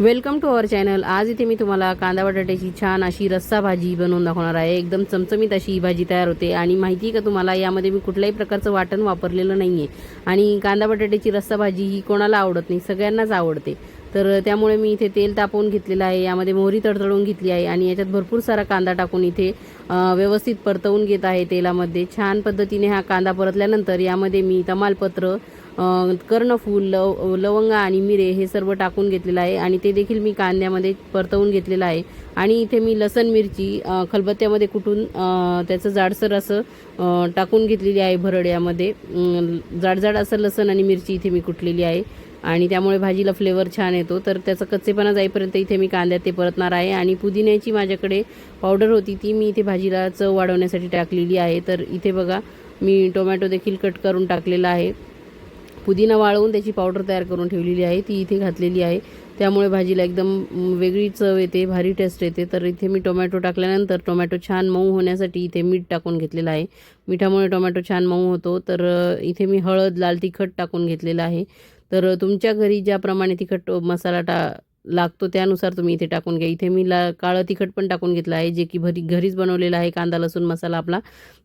Welcome to our channel. आज इथे मी तुम्हाला कांदा बटाट्याची छान अशी रस्सा भाजी बनवून दाखवणार आहे. एकदम चमचमीत अशी ही भाजी तयार होते. आणि माहिती आहे का तुम्हाला यामध्ये मी कुठल्याही प्रकारचं वाटण वापरलेलं नाही आहे आणि कांदा बटाट्याची रस्सा भाजी ही कोणाला आवडत नाही सगळ्यांनाच आवडते. तर त्यामुळे मी इथे तेल तापवून घेतलेलं आहे. यामध्ये मोहरी तडतडून घेतली आहे. आणि याच्यात भरपूर सारा कांदा टाकून इथे व्यवस्थित परतवून घेत आहे तेलामध्ये. छान पद्धतीने हा कांदा परतल्यानंतर यामध्ये मी तमालपत्र कर्णफूल लव लवंगा आणि मिरे हे सर्व टाकून घेतलेलं आहे. आणि ते देखील मी कांद्यामध्ये परतवून घेतलेलं आहे. आणि इथे मी लसण मिरची खलबत्त्यामध्ये कुटून त्याचं जाडसर असं टाकून घेतलेली आहे भरड्यामध्ये. जाडजाड असं लसण आणि मिरची इथे मी कुटलेली आहे. आणि त्यामुळे भाजीला फ्लेवर छान येतो. तर त्याचा कच्चेपणा जाईपर्यंत इथे मी कांद्यात ते परतणार आहे. आणि पुदिन्याची माझ्याकडे पावडर होती ती मी इथे भाजीला चव वाढवण्यासाठी टाकलेली आहे. तर इथे बघा मी टोमॅटो देखील कट करून टाकलेला आहे. पुदिना वाळवून त्याची पावडर तयार करून ठेवलेली आहे. ती इथे घातलेली आहे. त्यामुळे भाजीला एकदम वेगळी चव येते भारी टेस्ट येते. तर इथे मी टोमॅटो टाकल्यानंतर टोमॅटो छान मऊ होण्यासाठी इथे मीठ टाकून घेतलेलं आहे. मिठामुळे टोमॅटो छान मऊ होतो. तर इथे मी हळद लाल तिखट टाकून घेतलेलं आहे. तर तुमच्या घरी ज्याप्रमाणे तिखट मसाला टा लागतो त्यानुसार तुम्ही इथे टाकून घ्या. इथे मी ला काळं तिखट पण टाकून घेतलं आहे जे की भरी घरीच बनवलेलं आहे कांदा लसूण मसाला आपला.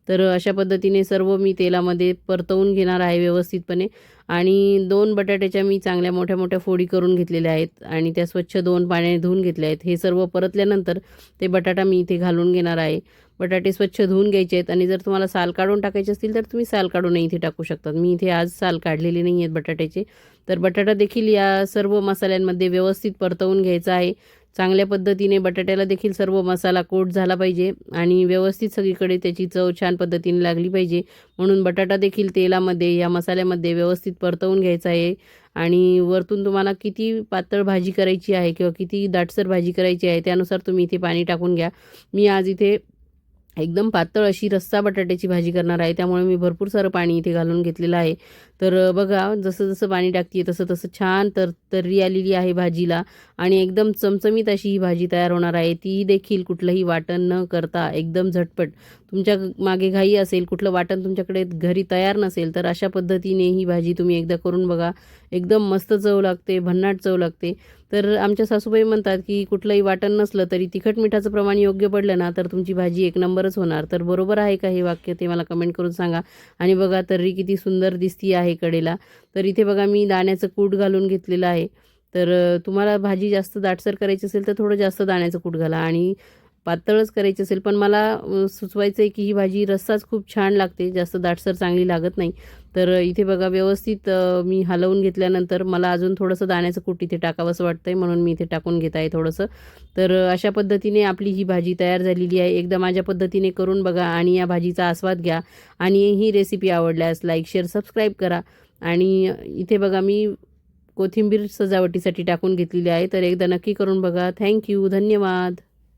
तर अशा पद्धतीने सर्व मी तेलामध्ये परतवून घेणार आहे व्यवस्थितपणे. आणि दोन बटाट्याच्या मी चांगल्या मोठ्या मोठ्या फोडी करून घेतलेल्या आहेत आणि त्या स्वच्छ दोन पाण्याने धुवून घेतल्या आहेत. हे सर्व परतल्यानंतर ते बटाटा मी इथे घालून घेणार आहे. बटाटे स्वच्छ धुवून घ्यायचे आहेत आणि जर तुम्हाला साल काढून टाकायचे असतील तर तुम्ही साल काढूनही इथे टाकू शकतात. मी इथे आज साल काढलेले नाही आहेत बटाट्याचे. तर बटाटा देखील या सर्व मसाल्यांमध्ये व्यवस्थित परतवून घ्यायचा आहे. चांगल्या पद्धतीने बटाट्याला देखील सर्व मसाला कोट झाला पाहिजे आणि व्यवस्थित सगळीकडे त्याची चव छान पद्धतीने लागली पाहिजे. म्हणून बटाटा देखील तेलामध्ये या मसाल्यामध्ये व्यवस्थित परतवून घ्यायचा आहे. आणि वरतून तुम्हाला किती पातळ भाजी करायची आहे किंवा किती दाटसर भाजी करायची आहे त्यानुसार तुम्ही इथे पाणी टाकून घ्या. मी आज इथे एकदम पातळ अशी रस्सा बटाट्याची भाजी करणार आहे. त्यामुळे मी भरपूर सारं पाणी इथे घालून घेतलेलं आहे. तर बघा जसं जसं पाणी टाकते तसं तसं छान तर तर्री आलेली आहे भाजीला आणि एकदम चमचमीत अशी ही भाजी तयार होणार आहे. ती देखील कुठलंही वाटण न करता एकदम झटपट. तुमच्या मागे घाई असेल कुठलं वाटण तुमच्याकडे घरी तयार नसेल तर अशा पद्धतीने ही भाजी तुम्ही एकदा करून बघा. एकदम मस्त चव लागते भन्नाट चव लागते. तर आमच्या सासूबाई म्हणतात की कुठलंही वाटण नसलं तरी तिखट मिठाचं प्रमाण योग्य पडलं ना तर तुमची भाजी एक नंबरच होणार. तर बरोबर आहे का हे वाक्य? ते मला कमेंट करून सांगा. आणि बघा तर्री किती सुंदर दिसती आहे कडेला. तर इथे बघा मी दाण्याचं कूट घालून घेतलेलं आहे. तर तुम्हाला भाजी जास्त दाटसर करायची असेल तर थोडं जास्त दाण्याचं कूट घाला. आणि पातळच करायची असेल पण मला सुचवायचं आहे की ही भाजी रस्साच खूप छान लागते जास्त दाटसर चांगली लागत नाही. तर इथे बघा व्यवस्थित मी हलवून घेतल्यानंतर मला अजून थोडंसं दाण्याचं कूट इथे टाकावंसं वाटतं आहे म्हणून मी इथे टाकून घेत आहे थोडंसं. तर अशा पद्धतीने आपली ही भाजी तयार झालेली आहे. एकदा माझ्या पद्धतीने करून बघा आणि या भाजीचा आस्वाद घ्या. आणि ही रेसिपी आवडल्यास लाईक शेअर सबस्क्राईब करा. आणि इथे बघा मी कोथिंबीर सजावटीसाठी टाकून घेतलेली आहे. तर एकदा नक्की करून बघा. थँक्यू धन्यवाद.